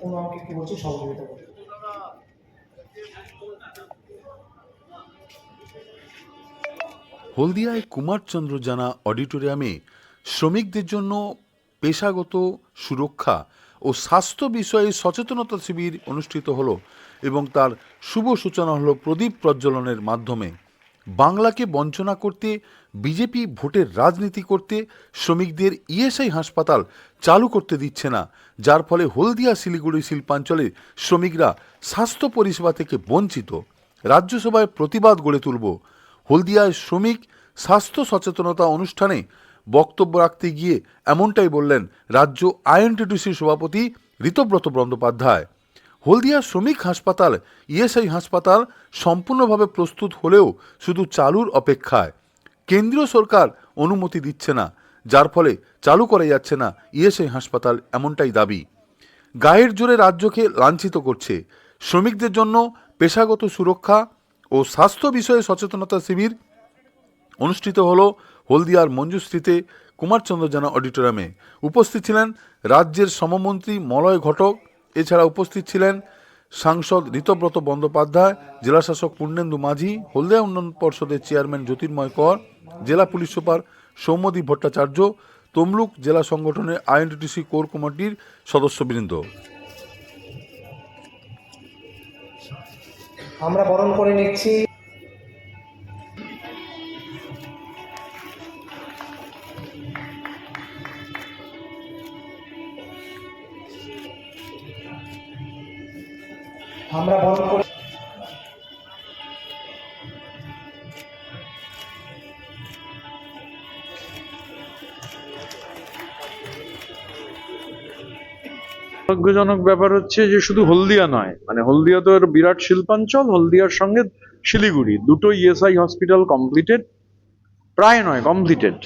কোনো আমাকে কি বলছে? সহযোগিতা হলদিয়ায় কুমারচন্দ্র জানা অডিটোরিয়ামে শ্রমিকদের জন্য পেশাগত সুরক্ষা ও স্বাস্থ্য বিষয়ে সচেতনতা শিবির অনুষ্ঠিত হলো এবং তার শুভ সূচনা হলো প্রদীপ প্রজ্বলনের মাধ্যমে। বাংলাকে বঞ্চনা করতে, বিজেপি ভোটের রাজনীতি করতে শ্রমিকদের ইএসআই হাসপাতাল চালু করতে দিচ্ছে না। যার ফলে হলদিয়া, শিলিগুড়ি শিল্পাঞ্চলের শ্রমিকরা স্বাস্থ্য পরিষেবা থেকে বঞ্চিত। রাজ্যসভায় প্রতিবাদ গড়ে তুলব। হলদিয়ায় শ্রমিক স্বাস্থ্য সচেতনতা অনুষ্ঠানে বক্তব্য রাখতে গিয়ে এমনটাই বললেন রাজ্য আইএনটিটিসির সভাপতি ঋতব্রত বন্দ্যোপাধ্যায়। হলদিয়া শ্রমিক হাসপাতাল, ইএসআই হাসপাতাল সম্পূর্ণভাবে প্রস্তুত হলেও শুধু চালুর অপেক্ষায়। কেন্দ্রীয় সরকার অনুমতি দিচ্ছে না, যার ফলে চালু করা যাচ্ছে না ইএসআই হাসপাতাল এমনটাই দাবি। গায়ের জোরে রাজ্যকে লাঞ্ছিত করছে। শ্রমিকদের জন্য পেশাগত সুরক্ষা ও স্বাস্থ্য বিষয়ে সচেতনতা শিবির অনুষ্ঠিত হল হলদিয়ার মঞ্জুশ্রীতে কুমারচন্দ্র জানা অডিটোরিয়ামে। উপস্থিত ছিলেন রাজ্যের সমমন্ত্রী মলয় ঘটক এছাড়া উপস্থিত ছিলেন সাংসদ ঋতব্রত বন্দ্যোপাধ্যায়, জেলাশাসক পূর্ণেন্দু মাঝি, হলদিয়া উন্নয়ন পর্ষদের চেয়ারম্যান জ্যোতির্ময় কর, জেলা পুলিশ সুপার সৌম্যদীপ ভট্টাচার্য, তমলুক জেলা সংগঠনের আইএনটিসি কোর কমিটির সদস্যবৃন্দ। আমরা বরণ করে নিচ্ছি। আমরা বরণ করে। দুর্ভাগ্যজনক ব্যাপার হচ্ছে যে শুধু হলদিয়া নয় মানে হলদিয়া তো বিরাট শিল্পাঞ্চল, হলদিয়ার সঙ্গে শিলিগুড়ি, দুটো ইএসআই হসপিটাল কমপ্লিটেড প্রায় নয় completed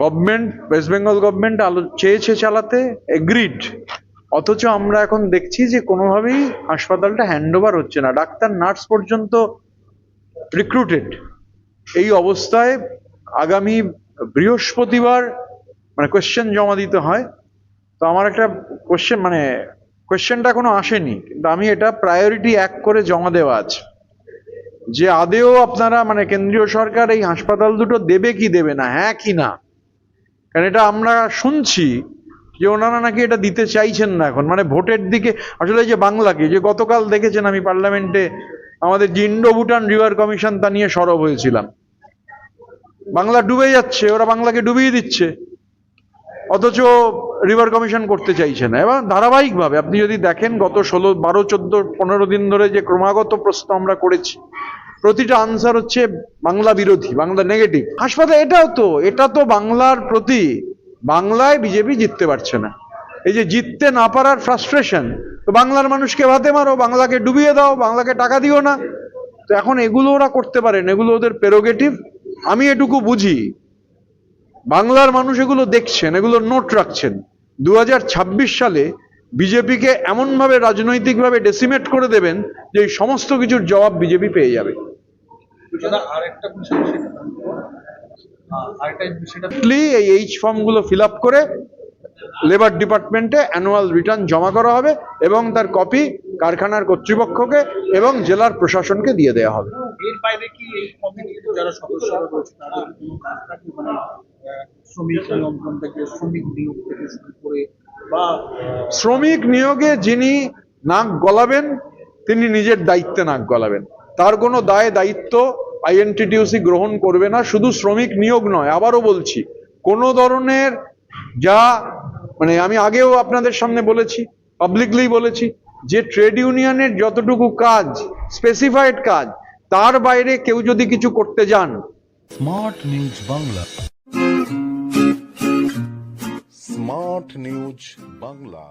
government West Bengal government আলো, চেয়েছে চালাতে এগ্রিড অথচ আমরা এখন দেখছি যে কোনোভাবেই হাসপাতালটা হ্যান্ড ওভার হচ্ছে না। ডাক্তার, নার্স পর্যন্ত রিক্রুটেড এই অবস্থায় আগামী বৃহস্পতিবার মানে কোয়েশ্চেন জমা দিতে হয়। তো আমার একটা কোশ্চেন মানে কোয়েশ্চেনটা কোনো আসেনি। কিন্তু আমি এটা প্রায়োরিটি এক করে জমা দেওয়া আছে। যে আদেও আপনারা মানে কেন্দ্রীয় সরকার এই হাসপাতাল দুটো দেবে কি দেবে না হ্যাঁ কি না? কারণ এটা আমরা শুনছি যে ওনারা নাকি এটা দিতে চাইছেন না এখন। মানে ভোটের দিকে, আসলে যে বাংলাকে, যে গতকাল দেখেছেন আমি পার্লামেন্টে, আমাদের যে ইন্ডো ভুটান রিভার কমিশন তা নিয়ে সরব হয়েছিলাম। বাংলা ডুবে যাচ্ছে, ওরা বাংলাকে ডুবিয়ে দিচ্ছে। অথচ রিভার কমিশন করতে চাইছে না। এবং ধারাবাহিকভাবে আপনি যদি দেখেন, গত ষোলো, বারো, চোদ্দ, পনেরো দিন ধরে যে ক্রমাগত প্রশ্ন আমরা করেছি, প্রতিটা আনসার হচ্ছে বাংলা বিরোধী, বাংলা নেগেটিভ। হাসপাতাল, এটাও তো, এটা তো বাংলার প্রতি বাংলায় বিজেপি জিততে পারছে না। এই যে জিততে না পারার ফ্রাস্ট্রেশন তো বাংলার মানুষকে ভাতে মারো, বাংলাকে ডুবিয়ে দাও, বাংলাকে টাকা দিও না। তো এখন এগুলো ওরা করতে পারেন এগুলো ওদের পেরোগেটিভ আমি এটুকু বুঝি, বাংলার মানুষ এগুলো দেখছেন, এগুলো নোট রাখছেন। দু হাজার ছাব্বিশ সালে বিজেপিকে এমনভাবে রাজনৈতিকভাবে ডেসিমেট করে দেবেন যে এই সমস্ত কিছুর জবাব বিজেপি পেয়ে যাবে। দাদা, আরেকটা এই এইচ ফর্মগুলো ফিল আপ করে লেবার ডিপার্টমেন্টে অ্যানুয়াল রিটার্ন জমা করা হবে এবং তার কপি কারখানার কর্তৃপক্ষকে এবং জেলার প্রশাসনকে দিয়ে দেওয়া হবে। এর বাইরে কি এই কমিটির যারা সদস্যরা রয়েছে তাদের কি কোনো কাজ থাকে মানে শ্রমিক নিয়ন্ত্রণ থেকে শ্রমিক নিয়োগ থেকে শুরু করে বা শ্রমিক নিয়োগে যিনি নাক গলাবেন তিনি নিজের দায়িত্বে নাক গলাবেন। তার কোনো দায় দায়িত্ব আইএনটিটিউসি গ্রহণ করবে না শুধু শ্রমিক নিয়োগ নয়। আবারও বলছি কোনো ধরনের যা মানে আমি আগেও আপনাদের সামনে বলেছি পাবলিকলি বলেছি যে ট্রেড ইউনিয়নের যতটুকু কাজ স্পেসিফাইড কাজ তার বাইরে কেউ যদি কিছু করতে যান। Smart News Bangla Smart News Bangla